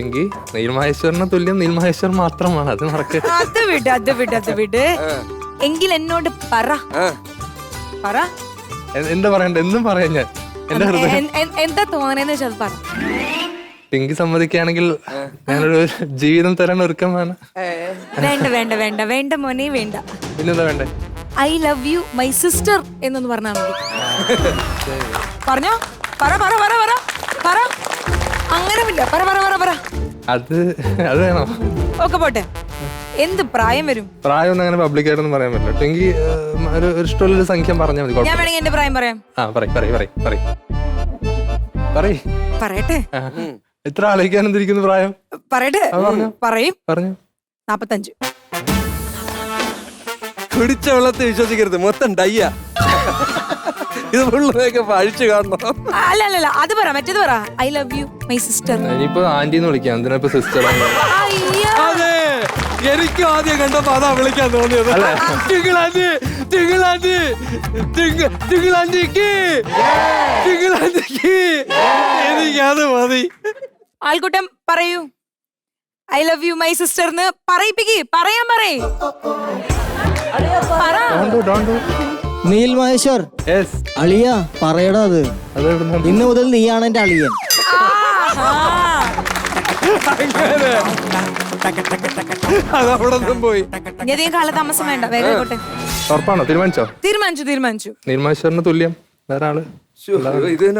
എങ്കിൽ നീൽമഹേശ്വറിന് തുല്യം നീൽമഹേശ്വർ മാത്രമാണ്. അത് മറക്ക അത് വിട് അത് വിട് അത് വിട്. എങ്കിൽ എന്നോട് പറ. ആ. പറ. എന്താ പറയണ്ട? എന്നും പറയാം ഞാൻ. എന്റെ ഹൃദയം. എൻ- എൻ- എന്താ തോന്നണേന്ന് വെച്ചാൽ പറ. പിങ്കി സമ്മതിക്കുകയാണെങ്കിൽ ഞാനൊരു ജീവിതം തരാൻ ഒരുക്കമാണ്. വേണ്ട വേണ്ട വേണ്ട വേണ്ട മോനെ വേണ്ട. പിന്നെന്താ വേണ്ടേ? I love you my sister എന്നൊന്ന് പറഞ്ഞാൽ മതി. പറഞ്ഞോ? പറ പറ പറ പറ. പറ. അങ്ങനെമില്ല പറ പറ പറ പറ. അത് അത് വേണോ? ഒക്കെ പോട്ടെ. എന്ത് പ്രായം വരും? പ്രായം ഒന്നും അങ്ങനെ പബ്ലിക് ആയിട്ടൊന്നും പറയാൻ പറ്റില്ല. എങ്കിൽ ഒരു ഒരു ഒരു സംഖ്യ പറഞ്ഞാൽ മതി ഞാൻ വേണമെങ്കിൽ എന്റെ പ്രായം പറയാം. ആ പറയ് പറയ് പറയ് പറയ്. പറയ്. പറയട്ടെ. എത്ര ആലോചിക്കാൻ എന്തിരിക്കുന്നു പ്രായം? പറയട്ടെ. പറയും. പറഞ്ഞു. നാപ്പത്തഞ്ച്. കുടിച്ച വെള്ളത്തെ വിശ്വസിക്കരുത്. മൊത്തം ഡയ്യ. ഇത് ഫുള്ളൊക്കെ അഴിച്ചു കാണണം. അല്ല അല്ല അല്ല അത് പറ മറ്റേത് പറ. I love you my sister ഇനിയിപ്പോ ആന്റിന്ന് വിളിക്കാം എന്തിനാ ഇപ്പൊ സിസ്റ്റർ അതെ എനിക്കും ആദ്യം കണ്ടപ്പോ അതാ വിളിക്കാൻ തോന്നിയത്. തിങ്കളാഞ്ചി തിങ്കളാഞ്ചി തിങ്ക- തിങ്കളാഞ്ചിക്ക് തിങ്കളാഞ്ചിക്ക് എനിക്കത് മതി. ആൾക്കൂട്ടം പറയൂ. I love you my sister പറയിപ്പിക്ക് പറയാൻ പറയേ. പറ. നീൽ മഹേശ്വർ. അളിയ പറയടാ അത്. ഇന്ന് മുതൽ നീയാണ് എന്റെ അളിയൻ. ആഹാ. അങ്ങനെ അതവിടെ പോയി കാലതാമസം വേണ്ട. വേഗം ആയിക്കോട്ടെ. ഉറപ്പാണോ? തീരുമാനിച്ചോ? തീരുമാനിച്ചു തീരുമാനിച്ചു. തുല്യം. വേറെ ആൾ?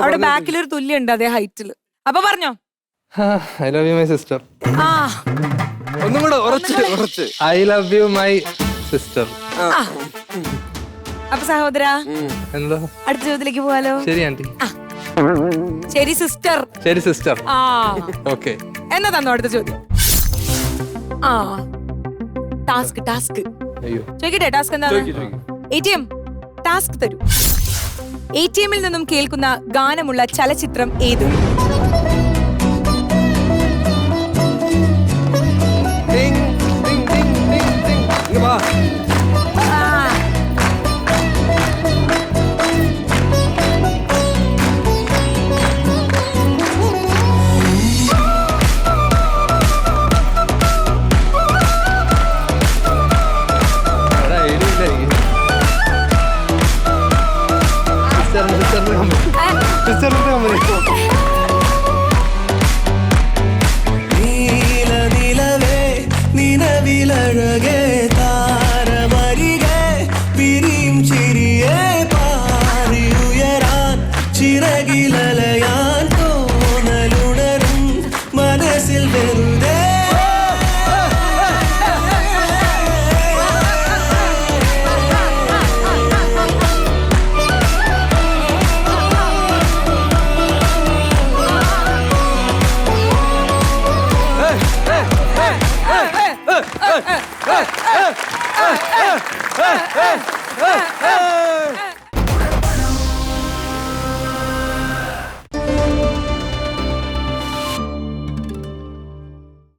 അവിടെ ബാക്കിൽ ഒരു തുല്യം ഉണ്ട് അതേ ഹൈറ്റിൽ അപ്പൊ പറഞ്ഞോ? I love you my sister ആ. ഒന്നും കൂടെ ഉറച്ച് ഉറച്ച്. I love you my sister ആ. അപ്പൊ സഹോദര എന്തോ? അടുത്ത ചോദ്യത്തിലേക്ക് പോവാലോ? ശരി ആന്റി ശരി സിസ്റ്റർ. ശരി സിസ്റ്റർ. ആ. ഓക്കെ. എന്നാ തന്നോ അടുത്ത ചോദ്യം? ആ. Task task. അയ്യോ. ചോദിക്കട്ടെ ടാസ്ക് എന്താണ്? എ ടി എം ടാസ്ക് തരൂ. എ ടി എമ്മിൽ നിന്നും കേൾക്കുന്ന ഗാനമുള്ള ചലച്ചിത്രം ഏത്? സിസ്റ്ററിന് നിലവേ നിലവിലഴകേ